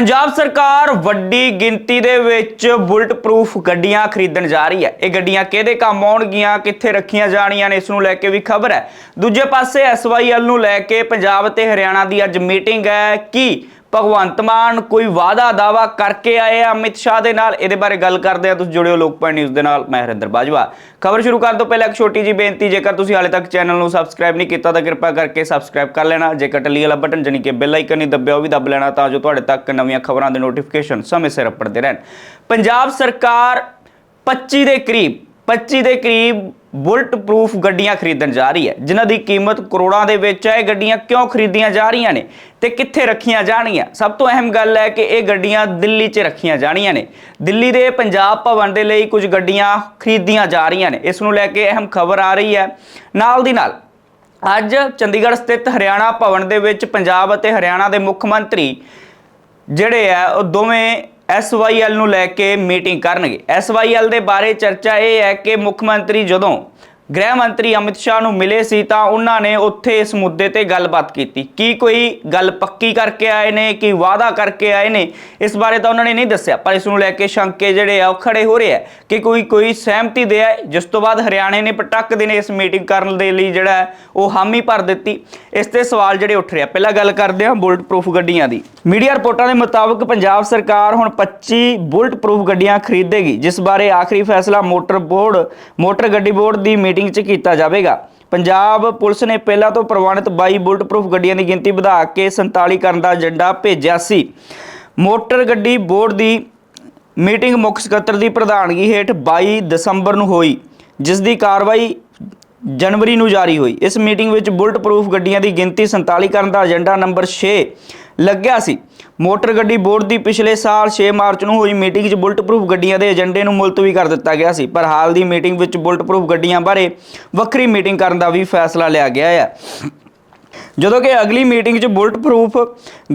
ਪੰਜਾਬ ਸਰਕਾਰ ਵੱਡੀ ਗਿਣਤੀ ਦੇ ਵਿੱਚ ਬੁਲਟ ਪ੍ਰੂਫ ਗੱਡੀਆਂ ਖਰੀਦਣ ਜਾ ਰਹੀ ਹੈ। ਇਹ ਗੱਡੀਆਂ ਕਿਹਦੇ ਕੰਮ ਆਉਣਗੀਆਂ, ਕਿੱਥੇ ਰੱਖੀਆਂ ਜਾਣੀਆਂ ਨੇ, ਇਸ ਨੂੰ ਲੈ ਕੇ ਵੀ ਖਬਰ ਹੈ। ਦੂਜੇ ਪਾਸੇ ਐਸਵਾਈਐਲ ਨੂੰ ਲੈ ਕੇ ਪੰਜਾਬ ਤੇ ਹਰਿਆਣਾ ਦੀ ਅੱਜ ਮੀਟਿੰਗ ਹੈ ਕਿ ਭਗਵੰਤ ਮਾਨ ਕੋਈ ਵਾਅਦਾ ਦਾਵਾ ਕਰਕੇ ਆਏ ਆ ਅਮਿਤ ਸ਼ਾਹ ਦੇ ਨਾਲ? ਇਹਦੇ ਬਾਰੇ ਗੱਲ ਕਰਦੇ ਆ। ਤੁਸੀਂ ਜੁੜਿਓ ਲੋਕਪਾਲ ਨਿਊਜ਼ ਦੇ ਨਾਲ। ਮੈਂ ਹਰਿੰਦਰ ਬਾਜਵਾ। ਖਬਰ ਸ਼ੁਰੂ ਕਰਨ ਤੋਂ ਪਹਿਲਾਂ ਇੱਕ ਛੋਟੀ ਜੀ ਬੇਨਤੀ, ਜੇਕਰ ਤੁਸੀਂ ਹਾਲੇ ਤੱਕ ਚੈਨਲ ਨੂੰ ਸਬਸਕ੍ਰਾਈਬ ਨਹੀਂ ਕੀਤਾ, ਤਾਂ ਕਿਰਪਾ ਕਰਕੇ ਸਬਸਕ੍ਰਾਈਬ ਕਰ ਲੈਣਾ। ਜੇਕਰ ਟੱਲੀ ਵਾਲਾ ਬਟਨ ਜਾਨੀ ਕਿ ਬੈਲ ਆਈਕਨ ਨਹੀਂ ਦੱਬਿਆ, ਉਹ ਵੀ ਦੱਬ ਲੈਣਾ, ਤਾਂ ਜੋ ਤੁਹਾਡੇ ਤੱਕ ਨਵੀਆਂ ਖਬਰਾਂ ਦੇ ਨੋਟੀਫਿਕੇਸ਼ਨ ਸਮੇਂ ਸਿਰ ਅਪੜਦੇ ਰਹਿਣ। ਪੰਜਾਬ ਸਰਕਾਰ 25 ਦੇ ਕਰੀਬ 25 ਦੇ ਕਰੀਬ ਬੁਲਟ ਪ੍ਰੂਫ ਗੱਡੀਆਂ ਖਰੀਦਣ ਜਾ ਰਹੀ ਹੈ। ਜਿਨ੍ਹਾਂ ਦੀ ਕੀਮਤ ਕਰੋੜਾਂ ਦੇ ਵਿੱਚ ਹੈ। ਇਹ ਗੱਡੀਆਂ ਕਿਉਂ ਖਰੀਦੀਆਂ ਜਾ ਰਹੀਆਂ ਨੇ ਤੇ ਕਿੱਥੇ ਰੱਖੀਆਂ ਜਾਣਗੀਆਂ? ਸਭ ਤੋਂ ਅਹਿਮ ਗੱਲ ਹੈ ਕਿ ਇਹ ਗੱਡੀਆਂ ਦਿੱਲੀ 'ਚ ਰੱਖੀਆਂ ਜਾਣੀਆਂ ਨੇ। ਦਿੱਲੀ ਦੇ ਪੰਜਾਬ ਭਵਨ ਦੇ ਲਈ ਕੁਝ ਗੱਡੀਆਂ ਖਰੀਦੀਆਂ ਜਾ ਰਹੀਆਂ ਨੇ। ਇਸ ਨੂੰ ਲੈ ਕੇ ਅਹਿਮ ਖਬਰ ਆ ਰਹੀ ਹੈ। ਨਾਲ ਦੀ ਨਾਲ, ਅੱਜ ਚੰਡੀਗੜ੍ਹ ਸਥਿਤ ਹਰਿਆਣਾ ਭਵਨ ਦੇ ਵਿੱਚ ਪੰਜਾਬ ਅਤੇ ਹਰਿਆਣਾ ਦੇ ਮੁੱਖ ਮੰਤਰੀ ਜਿਹੜੇ ਆ ਉਹ ਦੋਵੇਂ ਐਸਵਾਈਐਲ ਨੂੰ ਲੈ ਕੇ ਮੀਟਿੰਗ ਕਰਨਗੇ। ਐਸਵਾਈਐਲ ਦੇ ਬਾਰੇ ਚਰਚਾ ਇਹ ਹੈ ਕਿ ਮੁੱਖ ਮੰਤਰੀ ਜਦੋਂ ਗ੍ਰਹਿ ਮੰਤਰੀ ਅਮਿਤ ਸ਼ਾਹ ਨੂੰ ਮਿਲੇ ਸੀ ਤਾਂ ਉਹਨਾਂ ਨੇ ਉੱਥੇ ਇਸ ਮੁੱਦੇ ਤੇ ਗੱਲਬਾਤ ਕੀਤੀ। ਕੀ ਕੋਈ ਗੱਲ ਪੱਕੀ ਕਰਕੇ ਆਏ ਨੇ, ਕੀ ਵਾਅਦਾ ਕਰਕੇ ਆਏ ਨੇ, ਇਸ ਬਾਰੇ ਤਾਂ ਉਹਨਾਂ ਨੇ ਨਹੀਂ ਦੱਸਿਆ। ਪਰ ਇਸ ਨੂੰ ਲੈ ਕੇ ਸ਼ੰਕੇ ਜਿਹੜੇ ਆ, ਉਹ ਖੜੇ ਹੋ ਰਹੇ ਆ ਕਿ ਕੋਈ ਕੋਈ ਸਹਿਮਤੀ ਦੇ ਹੈ ਜਿਸ ਤੋਂ ਬਾਅਦ ਹਰਿਆਣੇ ਨੇ ਪਟਕ ਨੇ ਇਸ ਮੀਟਿੰਗ ਕਰਨ ਦੇ ਲਈ ਜਿਹੜਾ ਉਹ ਹਾਮੀ ਭਰ ਦਿੱਤੀ। ਇਸ ਤੇ ਸਵਾਲ ਜਿਹੜੇ ਉੱਠ ਰਹੇ ਆ। ਪਹਿਲਾਂ ਗੱਲ ਕਰਦੇ ਹਾਂ ਬੁਲਟ ਪ੍ਰੂਫ ਗੱਡੀਆਂ ਦੀ। ਮੀਡੀਆ ਰਿਪੋਰਟਾਂ ਦੇ ਮੁਤਾਬਕ ਪੰਜਾਬ ਸਰਕਾਰ ਹੁਣ 25 ਬੁਲਟ ਪ੍ਰੂਫ ਗੱਡੀਆਂ ਖਰੀਦੇਗੀ, ਜਿਸ ਬਾਰੇ ਆਖਰੀ ਫੈਸਲਾ ਮੋਟਰ ਬੋਰਡ, ਮੋਟਰ ਗੱਡੀ ਬੋਰਡ ਦੀ ਮੀਟਿੰਗ 'ਚ ਕੀਤਾ ਜਾਵੇਗਾ। ਪੰਜਾਬ ਪੁਲਿਸ ਨੇ ਪਹਿਲਾਂ ਤੋਂ ਪ੍ਰਵਾਨਿਤ 22 ਬੁਲਟ ਪ੍ਰੂਫ ਗੱਡੀਆਂ ਦੀ ਗਿਣਤੀ ਵਧਾ ਕੇ 47 ਕਰਨ ਦਾ ਏਜੰਡਾ ਭੇਜਿਆ ਸੀ। ਮੋਟਰ ਗੱਡੀ ਬੋਰਡ ਦੀ ਮੀਟਿੰਗ ਮੁੱਖ ਸਕੱਤਰ ਦੀ ਪ੍ਰਧਾਨਗੀ ਹੇਠ 22 ਦਸੰਬਰ ਨੂੰ ਹੋਈ, ਜਿਸ ਦੀ ਕਾਰਵਾਈ ਜਨਵਰੀ ਨੂੰ ਜਾਰੀ ਹੋਈ। ਇਸ ਮੀਟਿੰਗ ਵਿੱਚ ਬੁਲਟ ਪ੍ਰੂਫ ਗੱਡੀਆਂ ਦੀ ਗਿਣਤੀ 47 ਕਰਨ ਦਾ ਏਜੰਡਾ ਨੰਬਰ 6 ਲੱਗਿਆ ਸੀ। ਮੋਟਰ ਗੱਡੀ ਬੋਰਡ ਦੀ ਪਿਛਲੇ ਸਾਲ 6 ਮਾਰਚ ਨੂੰ ਹੋਈ ਮੀਟਿੰਗ 'ਚ ਬੁਲਟ ਪ੍ਰੂਫ ਗੱਡੀਆਂ ਦੇ ਏਜੰਡੇ ਨੂੰ ਮੁਲਤਵੀ ਕਰ ਦਿੱਤਾ ਗਿਆ ਸੀ। ਪਰ ਹਾਲ ਦੀ ਮੀਟਿੰਗ ਵਿੱਚ ਬੁਲਟ ਪ੍ਰੂਫ ਗੱਡੀਆਂ ਬਾਰੇ ਵੱਖਰੀ ਮੀਟਿੰਗ ਕਰਨ ਦਾ ਵੀ ਫੈਸਲਾ ਲਿਆ ਗਿਆ ਹੈ ਜਦੋਂ ਕਿ ਅਗਲੀ ਮੀਟਿੰਗ 'ਚ ਬੁਲਟ ਪ੍ਰੂਫ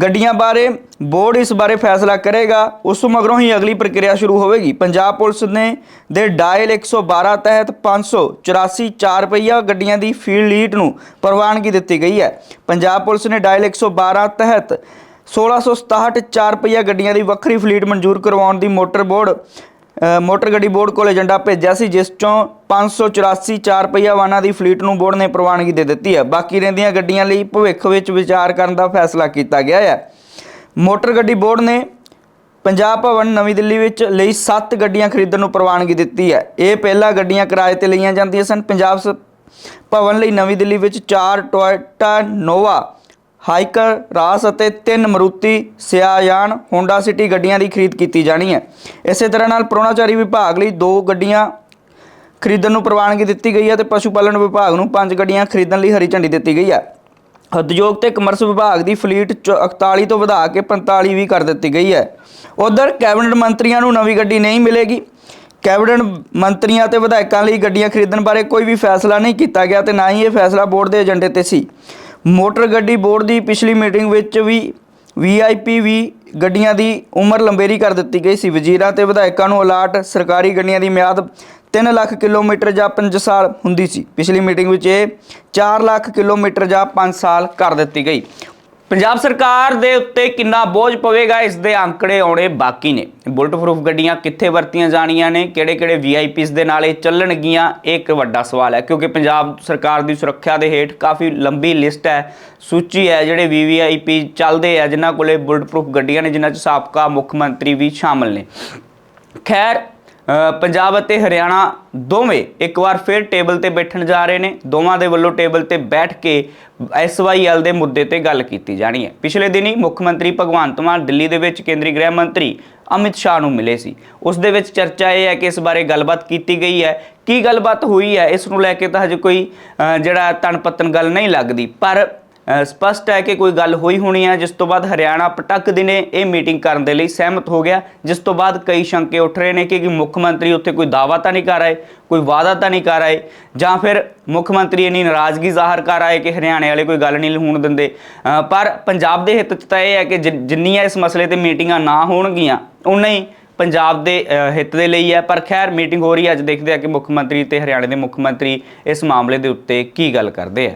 ਗੱਡੀਆਂ ਬਾਰੇ ਬੋਰਡ ਇਸ ਬਾਰੇ ਫੈਸਲਾ ਕਰੇਗਾ, ਉਸ ਤੋਂ ਮਗਰੋਂ ਹੀ ਅਗਲੀ ਪ੍ਰਕਿਰਿਆ ਸ਼ੁਰੂ ਹੋਵੇਗੀ। ਪੰਜਾਬ ਪੁਲਿਸ ਨੇ ਦੇ ਡਾਇਲ 112 ਤਹਿਤ 584 4 ਰੁਪਈਆ ਗੱਡੀਆਂ ਦੀ ਫੀਲਡ ਲੀਟ ਨੂੰ ਪ੍ਰਵਾਨਗੀ ਦਿੱਤੀ ਗਈ ਹੈ। ਪੰਜਾਬ ਪੁਲਿਸ ਨੇ ਡਾਇਲ 112 ਤਹਿਤ 1667 4 ਰੁਪਈਆ ਗੱਡੀਆਂ ਦੀ ਵੱਖਰੀ ਫਲੀਟ ਮਨਜ਼ੂਰ ਕਰਵਾਉਣ ਦੀ ਮੋਟਰ ਬੋਰਡ ਮੋਟਰ ਗੱਡੀ ਬੋਰਡ ਕੋਲ ਏਜੰਡਾ ਭੇਜਿਆ ਸੀ, ਜਿਸ ਚੋਂ 584 4 ਪਹੀਆ ਵਾਹਨਾਂ ਦੀ ਫਲੀਟ ਨੂੰ ਬੋਰਡ ਨੇ ਪ੍ਰਵਾਨਗੀ ਦੇ ਦਿੱਤੀ ਹੈ। ਬਾਕੀ ਰਹਿੰਦੀਆਂ ਗੱਡੀਆਂ ਲਈ ਭਵਿੱਖ ਵਿੱਚ ਵਿਚਾਰ ਕਰਨ ਦਾ ਫੈਸਲਾ ਕੀਤਾ ਗਿਆ ਹੈ। ਮੋਟਰ ਗੱਡੀ ਬੋਰਡ ਨੇ ਪੰਜਾਬ ਭਵਨ ਨਵੀਂ ਦਿੱਲੀ ਵਿੱਚ ਲਈ 7 ਗੱਡੀਆਂ ਖਰੀਦਣ ਨੂੰ ਪ੍ਰਵਾਨਗੀ ਦਿੱਤੀ ਹੈ। ਇਹ ਪਹਿਲਾਂ ਗੱਡੀਆਂ ਕਿਰਾਏ ਤੇ ਲਈਆਂ ਜਾਂਦੀਆਂ ਸਨ। ਪੰਜਾਬ ਸ- ਭਵਨ ਲਈ ਨਵੀਂ ਦਿੱਲੀ ਵਿੱਚ 4 ਟੋਇਟਾ ਨੋਵਾ ਹਾਈਕਰ, ਰਾਸ ਅਤੇ ਤਿੰਨ ਮਰੂਤੀ ਸਿਆਯਾਨ ਹੋਂਡਾ ਸਿਟੀ ਗੱਡੀਆਂ ਦੀ ਖਰੀਦ ਕੀਤੀ ਜਾਣੀ ਹੈ। ਇਸੇ ਤਰ੍ਹਾਂ ਨਾਲ ਪ੍ਰੋਣਾਚਾਰੀ ਵਿਭਾਗ ਲਈ ਦੋ ਗੱਡੀਆਂ ਖਰੀਦਣ ਨੂੰ ਪ੍ਰਵਾਨਗੀ ਦਿੱਤੀ ਗਈ ਹੈ ਤੇ ਪਸ਼ੂ ਪਾਲਣ ਵਿਭਾਗ ਨੂੰ ਪੰਜ ਗੱਡੀਆਂ ਖਰੀਦਣ ਲਈ ਹਰੀ ਝੰਡੀ ਦਿੱਤੀ ਗਈ ਹੈ। ਉਦਯੋਗ ਤੇ ਕਮਰਸ ਵਿਭਾਗ ਦੀ ਫਲੀਟ ਚ 41 ਤੋਂ ਵਧਾ ਕੇ 45 ਵੀ ਕਰ ਦਿੱਤੀ ਗਈ ਹੈ। ਉਧਰ ਕੈਬਨਿਟ ਮੰਤਰੀਆਂ ਨੂੰ ਨਵੀਂ ਗੱਡੀ ਨਹੀਂ ਮਿਲੇਗੀ। ਕੈਬਨਿਟ ਮੰਤਰੀਆਂ ਤੇ ਵਿਧਾਇਕਾਂ ਲਈ ਗੱਡੀਆਂ ਖਰੀਦਣ ਬਾਰੇ ਕੋਈ ਵੀ ਫੈਸਲਾ ਨਹੀਂ ਕੀਤਾ ਗਿਆ ਤੇ ਨਾ ਹੀ ਇਹ ਫੈਸਲਾ ਬੋਰਡ ਦੇ ਏਜੰਡੇ ਤੇ ਸੀ। ਮੋਟਰ ਗੱਡੀ ਬੋਰਡ ਦੀ ਪਿਛਲੀ ਮੀਟਿੰਗ ਵਿੱਚ ਵੀ ਵੀਆਈਪੀ ਵੀ ਗੱਡੀਆਂ ਦੀ ਉਮਰ ਲੰਬੇਰੀ ਕਰ ਦਿੱਤੀ ਗਈ ਸੀ। ਵਜ਼ੀਰਾਂ ਤੇ ਵਿਧਾਇਕਾਂ ਨੂੰ ਅਲਾਟ ਸਰਕਾਰੀ ਗੱਡੀਆਂ ਦੀ ਮਿਆਦ 3 ਲੱਖ ਕਿਲੋਮੀਟਰ ਜਾਂ 5 ਸਾਲ ਹੁੰਦੀ ਸੀ। ਪਿਛਲੀ ਮੀਟਿੰਗ ਵਿੱਚ ਇਹ 4 ਲੱਖ ਕਿਲੋਮੀਟਰ ਜਾਂ 5 ਸਾਲ ਕਰ ਦਿੱਤੀ ਗਈ। ਪੰਜਾਬ ਸਰਕਾਰ ਦੇ ਉੱਤੇ ਕਿੰਨਾ ਬੋਝ ਪਵੇਗਾ, ਇਸ ਦੇ ਅੰਕੜੇ ਆਉਣੇ ਬਾਕੀ ਨੇ। ਬੁਲਟ ਪ੍ਰੂਫ ਗੱਡੀਆਂ ਕਿੱਥੇ ਵਰਤੀਆਂ ਜਾਣੀਆਂ ਨੇ, ਕਿਹੜੇ-ਕਿਹੜੇ ਵੀਆਈਪੀਸ ਦੇ ਨਾਲ ਇਹ ਚੱਲਣਗੀਆਂ, ਇਹ ਇੱਕ ਵੱਡਾ ਸਵਾਲ ਹੈ, ਕਿਉਂਕਿ ਪੰਜਾਬ ਸਰਕਾਰ ਦੀ ਸੁਰੱਖਿਆ ਦੇ ਹੇਠ ਕਾਫੀ ਲੰਬੀ ਲਿਸਟ ਹੈ, ਸੂਚੀ ਹੈ, ਜਿਹੜੇ ਵੀਵੀਆਈਪੀ ਚੱਲਦੇ ਆ, ਜਿਨ੍ਹਾਂ ਕੋਲੇ ਬੁਲਟ ਪ੍ਰੂਫ ਗੱਡੀਆਂ ਨੇ, ਜਿਨ੍ਹਾਂ 'ਚ ਸਾਬਕਾ ਮੁੱਖ ਮੰਤਰੀ ਵੀ ਸ਼ਾਮਲ ਨੇ। ਖੈਰ ਪੰਜਾਬ ਅਤੇ ਹਰਿਆਣਾ ਦੋਵੇਂ ਇੱਕ ਵਾਰ ਫਿਰ ਟੇਬਲ ਤੇ ਬੈਠਣ ਜਾ ਰਹੇ ਨੇ। ਦੋਵਾਂ ਦੇ ਵੱਲੋਂ ਟੇਬਲ ਤੇ ਬੈਠ ਕੇ ਐਸਵਾਈਐਲ ਦੇ ਮੁੱਦੇ ਤੇ ਗੱਲ ਕੀਤੀ ਜਾਣੀ ਹੈ। ਪਿਛਲੇ ਦਿਨੀ ਮੁੱਖ ਮੰਤਰੀ ਭਗਵੰਤ ਮਾਨ ਦਿੱਲੀ ਦੇ ਵਿੱਚ ਕੇਂਦਰੀ ਗ੍ਰਹਿ ਮੰਤਰੀ ਅਮਿਤ ਸ਼ਾਹ ਨੂੰ ਮਿਲੇ ਸੀ। ਉਸ ਦੇ ਵਿੱਚ ਚਰਚਾ ਇਹ ਹੈ ਕਿ ਇਸ ਬਾਰੇ ਗੱਲਬਾਤ ਕੀਤੀ ਗਈ ਹੈ। ਕੀ ਗੱਲਬਾਤ ਹੋਈ ਹੈ? ਇਸ ਨੂੰ ਲੈ ਕੇ ਤਾਂ ਹਜੇ ਕੋਈ ਜਿਹੜਾ ਤਣ ਪੱਤਨ ਗੱਲ ਨਹੀਂ ਲੱਗਦੀ। ਪਰ ਸਪਸ਼ਟ ਹੈ ਕਿ ਕੋਈ ਗੱਲ ਹੋਈ ਹੋਣੀ ਹੈ, ਜਿਸ ਤੋਂ ਬਾਅਦ ਹਰਿਆਣਾ ਪਟਕ ਦਿਨੇ ਇਹ ਮੀਟਿੰਗ ਕਰਨ ਦੇ ਲਈ ਸਹਿਮਤ ਹੋ ਗਿਆ। ਜਿਸ ਤੋਂ ਬਾਅਦ ਕਈ ਸ਼ੰਕੇ ਉੱਠ ਰਹੇ ਨੇ ਕਿ ਮੁੱਖ ਮੰਤਰੀ ਉੱਥੇ ਕੋਈ ਦਾਅਵਾ ਤਾਂ ਨਹੀਂ ਕਰ ਆਏ, ਕੋਈ ਵਾਅਦਾ ਤਾਂ ਨਹੀਂ ਕਰ ਆਏ, ਜਾਂ ਫਿਰ ਮੁੱਖ ਮੰਤਰੀ ਇੰਨੀ ਨਾਰਾਜ਼ਗੀ ਜ਼ਾਹਰ ਕਰ ਆਏ ਕਿ ਹਰਿਆਣੇ ਵਾਲੇ ਕੋਈ ਗੱਲ ਨਹੀਂ ਹੋਣ ਦਿੰਦੇ। ਪਰ ਪੰਜਾਬ ਦੇ ਹਿੱਤ 'ਚ ਤਾਂ ਇਹ ਹੈ ਕਿ ਜਿੰਨੀਆਂ ਇਸ ਮਸਲੇ ਤੇ ਮੀਟਿੰਗਾਂ ਨਾ ਹੋਣਗੀਆਂ, ਉਨਾ ਹੀ ਪੰਜਾਬ ਦੇ ਹਿੱਤ ਦੇ ਲਈ ਹੈ। ਪਰ ਖੈਰ, ਮੀਟਿੰਗ ਹੋ ਰਹੀ ਹੈ, ਅੱਜ ਦੇਖਦੇ ਆ ਕਿ ਮੁੱਖ ਮੰਤਰੀ ਤੇ ਹਰਿਆਣੇ ਦੇ ਮੁੱਖ ਮੰਤਰੀ ਇਸ ਮਾਮਲੇ ਦੇ ਉੱਤੇ ਕੀ ਗੱਲ ਕਰਦੇ ਆ।